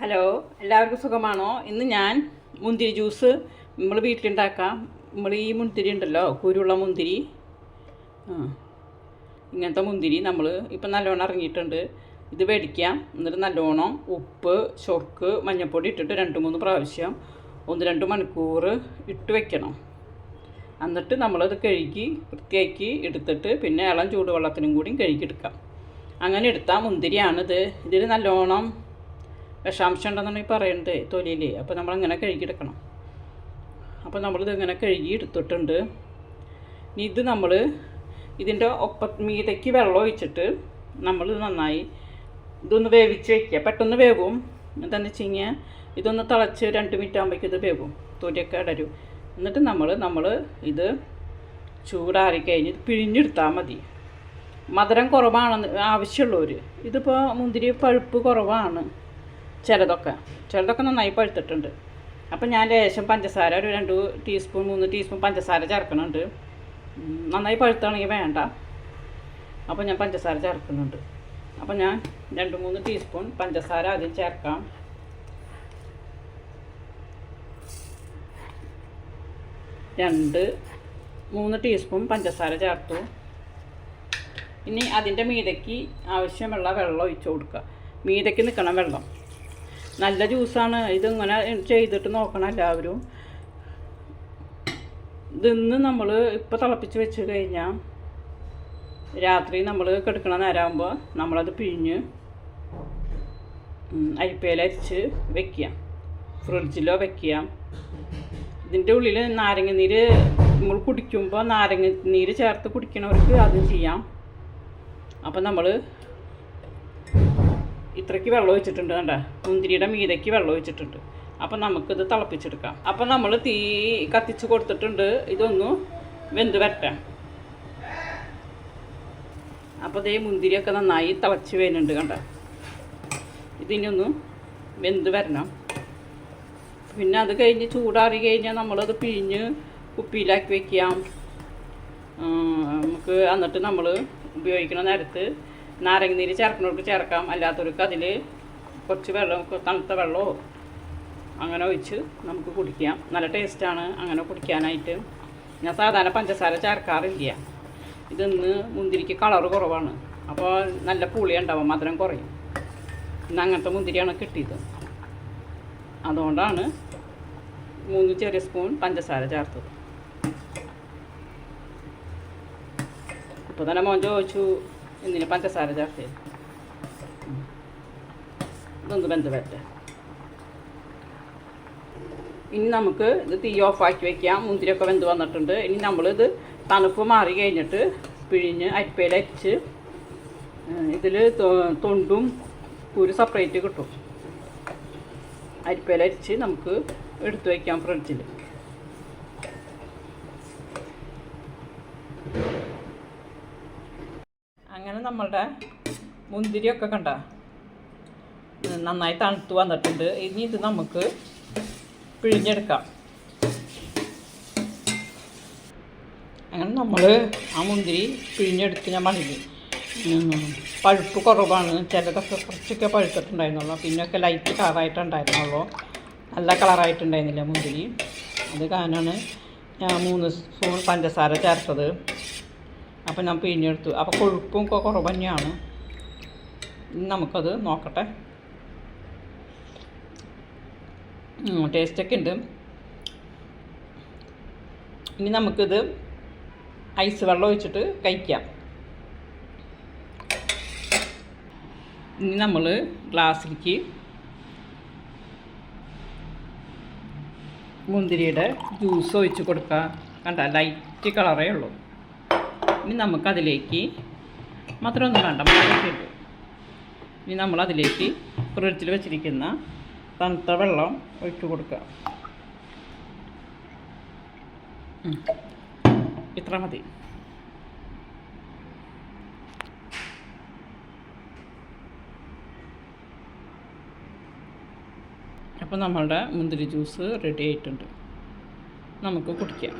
Hello എല്ലാവർക്കും സുഖമാണോ? ഇന്ന് ഞാൻ മുന്തിരി ജ്യൂസ് നമ്മൾ വീട്ടിലുണ്ടാക്കാം. നമ്മൾ ഈ മുന്തിരി ഉണ്ടല്ലോ കുരുള്ള മുന്തിരി. ഇങ്ങനത്തെ മുന്തിരി നമ്മൾ ഇപ്പം നല്ലോണം ഇറങ്ങിയിട്ടുണ്ട്. ഇത് മേടിക്കാം എന്നിട്ട് നല്ലോണം ഉപ്പ് ചൊർക്ക് മഞ്ഞൾപ്പൊടി ഇട്ടിട്ട് രണ്ട് മൂന്ന് പ്രാവശ്യം ഒന്ന് രണ്ട് മണിക്കൂർ ഇട്ട് വെക്കണം. എന്നിട്ട് നമ്മളത് കഴുകി വൃത്തിയാക്കി എടുത്തിട്ട് പിന്നെ ഇളം ചൂടുവെള്ളത്തിനും കൂടി കഴുകിയെടുക്കാം. അങ്ങനെ എടുത്താൽ മുന്തിരിയാണിത്. ഇതിൽ നല്ലോണം വിഷാംശം ഉണ്ടെന്നുണ്ടെങ്കിൽ പറയണ്ടേ തൊലിയിൽ. അപ്പോൾ നമ്മളങ്ങനെ കഴുകിയെടുക്കണം. അപ്പോൾ നമ്മളിത് ഇങ്ങനെ കഴുകി എടുത്തിട്ടുണ്ട് ഇനി ഇത് നമ്മൾ ഇതിന്റെ ഒപ്പ മീതയ്ക്ക് വെള്ളം ഒഴിച്ചിട്ട് നമ്മൾ നന്നായി ഇതൊന്ന് വേവിച്ച് വയ്ക്കുക. പെട്ടെന്ന് വേവും. എന്താണെന്ന് വെച്ച് കഴിഞ്ഞാൽ ഇതൊന്ന് തിളച്ച് രണ്ട് മിനിറ്റ് ആകുമ്പോഴേക്കും ഇത് വേവും. തൊലിയൊക്കെ ഇടരും എന്നിട്ട് നമ്മൾ നമ്മൾ ഇത് ചൂടാറി കഴിഞ്ഞ് പിഴിഞ്ഞെടുത്താൽ മതി. മധുരം കുറവാണെന്ന് ആവശ്യമുള്ളവർ ഇതിപ്പോൾ മുന്തിരി പഴുപ്പ് കുറവാണ്. ചിലതൊക്കെ ചിലതൊക്കെ നന്നായി പഴുത്തിട്ടുണ്ട്. അപ്പം ഞാൻ ലേശം പഞ്ചസാര ഒരു രണ്ട് ടീസ്പൂൺ മൂന്ന് ടീസ്പൂൺ പഞ്ചസാര ചേർക്കുന്നുണ്ട്. നന്നായി പഴുത്താണെങ്കിൽ വേണ്ട. അപ്പോൾ ഞാൻ പഞ്ചസാര ചേർക്കുന്നുണ്ട്. അപ്പോൾ ഞാൻ രണ്ട് മൂന്ന് ടീസ്പൂൺ പഞ്ചസാര ആദ്യം ചേർക്കാം. രണ്ട് മൂന്ന് ടീസ്പൂൺ പഞ്ചസാര ചേർത്തു. ഇനി അതിന്റെ മീതയ്ക്ക് ആവശ്യമുള്ള വെള്ളം ഒഴിച്ചു കൊടുക്കുക. മീതയ്ക്ക് നിൽക്കണം വെള്ളം. നല്ല ജ്യൂസാണ്. ഇതിങ്ങനെ ചെയ്തിട്ട് നോക്കണം എല്ലാവരും. ഇതിന്ന് നമ്മൾ ഇപ്പോൾ തിളപ്പിച്ച് വെച്ച് കഴിഞ്ഞാൽ രാത്രി നമ്മൾ കിടക്കണ നേരമാകുമ്പോൾ നമ്മളത് പിഴിഞ്ഞ് അരിപ്പയിലരിച്ച് വെക്കുക. ഫ്രിഡ്ജിലോ വെക്കുക. ഇതിന്റെ ഉള്ളിൽ നാരങ്ങ നീര് നമ്മൾ കുടിക്കുമ്പോൾ നാരങ്ങ നീര് ചേർത്ത് കുടിക്കണവർക്ക് അതും ചെയ്യാം. അപ്പം നമ്മൾ ഇത്രയ്ക്ക് വെള്ളം ഒഴിച്ചിട്ടുണ്ട് കണ്ട? മുന്തിരിയുടെ മീതയ്ക്ക് വെള്ളം ഒഴിച്ചിട്ടുണ്ട്. അപ്പം നമുക്കിത് തിളപ്പിച്ചെടുക്കാം. അപ്പം നമ്മൾ തീ കത്തിച്ച് കൊടുത്തിട്ടുണ്ട്. ഇതൊന്ന് വെന്ത് വരട്ടെ. അപ്പോൾ ഇതേ മുന്തിരിയൊക്കെ നന്നായി തിളച്ച് വരുന്നുണ്ട് കണ്ട? ഇതിനൊന്ന് വെന്ത് വരണം. പിന്നെ അത് കഴിഞ്ഞ് ചൂടാറി കഴിഞ്ഞാൽ നമ്മളത് പിഴിഞ്ഞ് കുപ്പിയിലാക്കി വെക്കാം. നമുക്ക് എന്നിട്ട് നമ്മൾ ഉപയോഗിക്കുന്ന നേരത്ത് നാരങ്ങ നീര് ചേർക്കുന്നവർക്ക് ചേർക്കാം. അല്ലാത്തവർക്ക് അതിൽ കുറച്ച് വെള്ളം തണുത്ത വെള്ളമോ അങ്ങനെ ഒഴിച്ച് നമുക്ക് കുടിക്കാം. നല്ല ടേസ്റ്റാണ് അങ്ങനെ കുടിക്കാനായിട്ട്. ഞാൻ സാധാരണ പഞ്ചസാര ചേർക്കാറില്ല. ഇതൊന്ന് മുന്തിരിക്ക് കളർ കുറവാണ്. അപ്പോൾ നല്ല പുളി ഉണ്ടാവും മധുരം കുറയും. ഇന്ന് അങ്ങനത്തെ മുന്തിരിയാണ് കിട്ടിയത്. അതുകൊണ്ടാണ് മൂന്ന് ചെറിയ സ്പൂൺ പഞ്ചസാര ചേർത്തത്. ഇപ്പോൾ തന്നെ മോൻ ചോദിച്ചു എന്തിന് പഞ്ചസാര ചേർത്ത് ഇതൊന്ന് ബന്ധ വരട്ടെ ഇനി നമുക്ക് ഇത് തീ ഓഫാക്കി വെക്കാം മുന്തിരിയൊക്കെ വെന്ത് വന്നിട്ടുണ്ട് ഇനി നമ്മളിത് തണുപ്പ് മാറി കഴിഞ്ഞിട്ട് പിഴിഞ്ഞ് അരിപ്പയിൽ അരിച്ച് ഇതിൽ തൊണ്ടും കുരു സെപ്പറേറ്റ് കിട്ടും അരിപ്പയിൽ നമുക്ക് എടുത്തു വയ്ക്കാം ഫ്രിഡ്ജിൽ അങ്ങനെ നമ്മളുടെ മുന്തിരിയൊക്കെ കണ്ട? നന്നായി തണുത്ത് വന്നിട്ടുണ്ട്. ഇനി ഇത് നമുക്ക് പിഴിഞ്ഞെടുക്കാം. അങ്ങനെ നമ്മൾ ആ മുന്തിരി പിഴിഞ്ഞെടുത്ത് ഞാൻ പറഞ്ഞില്ലേ പഴുപ്പ് കുറവാണ്. ചിലതൊക്കെ കുറച്ചൊക്കെ പഴുത്തിട്ടുണ്ടായിരുന്നുള്ളൂ. പിന്നെയൊക്കെ ലൈറ്റ് കളറായിട്ടുണ്ടായിരുന്നുള്ളൂ. നല്ല കളറായിട്ടുണ്ടായിരുന്നില്ല മുന്തിരി. അത് കാരണമാണ് ഞാൻ മൂന്ന് സ്പൂൺ പഞ്ചസാര ചേർത്തത്. അപ്പം ഞാൻ പിഴിഞ്ഞെടുത്തു. അപ്പോൾ കൊഴുപ്പും ഒക്കെ കുറവ് തന്നെയാണ്. നമുക്കത് നോക്കട്ടെ. ടേസ്റ്റൊക്കെ ഉണ്ട്. ഇനി നമുക്കിത് ഐസ് വെള്ളം ഒഴിച്ചിട്ട് കഴിക്കാം. ഇനി നമ്മൾ ഗ്ലാസ്സിലേക്ക് മുന്തിരിയുടെ ജ്യൂസ് ഒഴിച്ച് കൊടുക്കുക കണ്ട ലൈറ്റ് കളറേ ഉള്ളൂ. ഇനി നമുക്കതിലേക്ക് മധുരമൊന്നും വേണ്ട ഇട്ടു. ഇനി നമ്മളതിലേക്ക് ഫ്രിഡ്ജിൽ വെച്ചിരിക്കുന്ന തണുത്ത വെള്ളം ഒഴിച്ചു കൊടുക്കുക. ഇത്ര മതി. അപ്പോൾ നമ്മളുടെ മുന്തിരി ജ്യൂസ് റെഡി ആയിട്ടുണ്ട്. നമുക്ക് കുടിക്കാം.